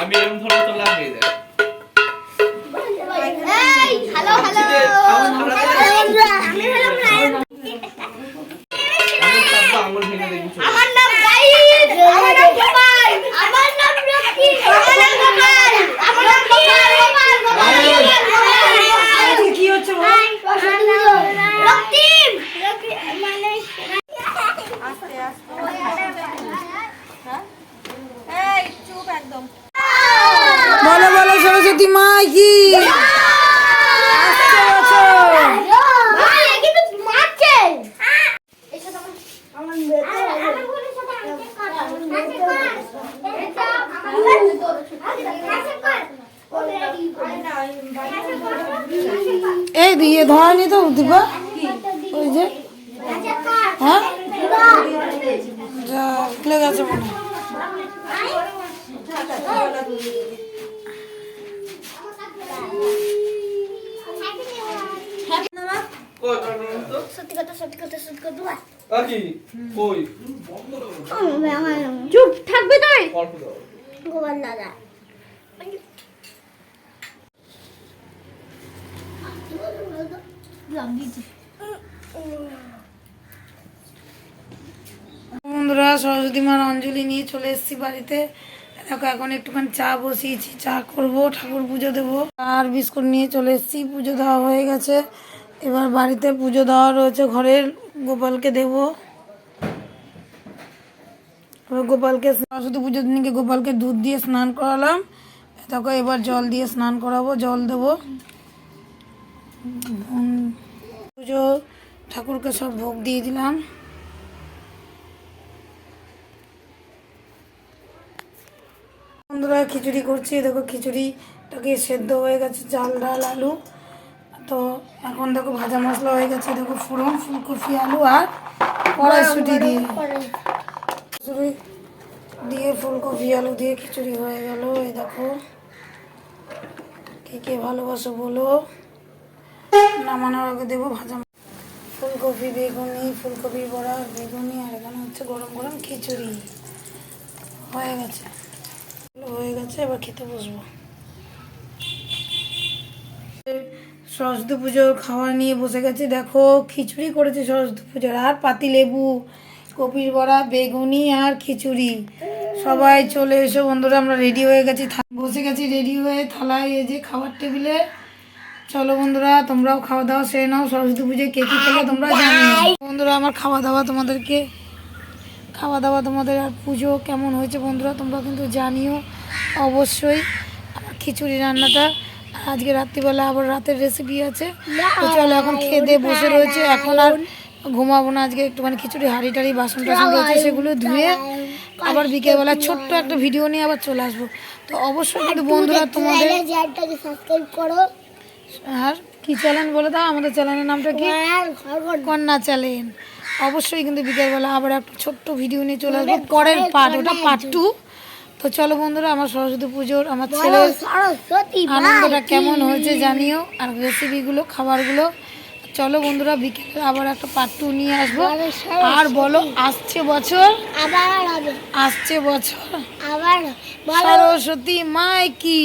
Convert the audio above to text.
আমি এরকম ধরো তো লাগিয়ে দেয় হ্যালো হ্যালো আমি হলাম রায়ন আমি চাপবো আঙুল ভেঙে চলে আমার নাম গাইড আমার নাম গোপাল আমার নাম রকি আমার নাম গোপাল আমার নাম গোপাল গোপাল গোপাল গোপাল কি হচ্ছে রক্তিম রকি মানে আস্তে আস্তে হ্যাঁ? এই চুপ একদম বলো বলো সরস্বতী মা কি আসছে বছর ভাই একে তো মারছে এসে তো আমার মেয়ে আমার বলে সাথে আঙ্কেল কর আঙ্কেল কর এটা আমার কর এই দিয়ে ধরেনি তো দীপা ওই যে। হ্যাঁ? যা খুলে গেছে মনে হয়। চুপ থাকবে তুই? গোপাল দাদা। বন্ধুরা সরস্বতী মার অঞ্জলি নিয়ে চলে এসেছি বাড়িতে। দেখো এখন একটুখানি চা বসিয়েছি চা করব ঠাকুর পুজো দেবো। আর বিস্কুট নিয়ে চলে এসেছি পুজো দেওয়া হয়ে গেছে। এবার বাড়িতে পুজো দেওয়া রয়েছে, ঘরের গোপালকে দেব। এবার গোপালকে সরস্বতী পুজোর দিনকে গোপালকে দুধ দিয়ে স্নান করালাম। দেখো, এবার জল দিয়ে স্নান করাবো, জল দেবো। পুজো ঠাকুরকে সব ভোগ দিয়ে দিলাম। বন্ধুরা, খিচুড়ি করছি। দেখো, খিচুড়িটাকে সেদ্ধ হয়ে গেছে, চাল, ডাল, আলু। তো এখন দেখো ভাজা মশলা হয়ে গেছে দেখো ফোড়ন ফুলকপি আলু আর কড়াইশুটি দিয়ে। খিচুড়ি দিয়ে ফুলকপি আলু দিয়ে খিচুড়ি হয়ে গেল এই দেখো। কে কে ভালোবাসো বলো? নামানোর আগে দেবো ভাজা ফুলকপি বেগুনি ফুলকপি বড়া বেগুনি আর এখানে হচ্ছে গরম গরম খিচুড়ি। হয়ে গেছে। হয়ে গেছে এবার খেতে বসবো। সরস্বতী পুজোর খাবার নিয়ে বসে গেছি। দেখো খিচুড়ি করেছে সরস্বতী পুজোর। আর পাতি লেবু কপির বড়া বেগুনি আর খিচুড়ি। সবাই চলে এসো। বন্ধুরা আমরা রেডি হয়ে গেছি। বসে গেছি রেডি হয়ে থালায় এই যে খাবার টেবিলে। চলো বন্ধুরা তোমরাও খাওয়া দাওয়া সেরে নাও। সরস্বতী পুজোয় কে কী খেলে তোমরা জানো। বন্ধুরা আমার খাওয়া দাওয়া তোমাদেরকে। খাওয়া দাওয়া তোমাদের আর পুজো কেমন হয়েছে বন্ধুরা তোমরা কিন্তু জানিও। অবশ্যই খিচুড়ি রান্নাটা আজকে রাত্রিবেলা আবার রাতের রেসিপি আছে। চলো এখন খেয়ে দিয়ে বসে রয়েছে। এখন আর ঘুমাবো না আজকে একটুখানি খিচুড়ি হাঁড়ি টাড়ি বাসন টাসন রয়েছে সেগুলো ধুয়ে আবার বিকেলবেলা ছোট্ট একটা ভিডিও নিয়ে আবার চলে আসব। তো অবশ্যই কিন্তু বন্ধুরা তোমাদের করো। আর কি চ্যানেল বলে দাও আমাদের চ্যানেলের নামটা কি? খবর কন্যা চ্যানেল অবশ্যই কিন্তু বিকেলবেলা আবার একটা ছোট্ট ভিডিও নিয়ে চলে আসব। পরের পার্ট ওটা পার্ট টু তো চলো বন্ধুরা আমার সরস্বতী পুজোর আমার ছেলের আনন্দটা কেমন হয়েছে জানিও আর রেসিপিগুলো খাবারগুলো। চলো বন্ধুরা বিকেলে আবার একটা পার্ট টু নিয়ে আসব। আর বলো আসছে বছর? আবার হবে। আসছে বছর? আবার সরস্বতী মাই কি?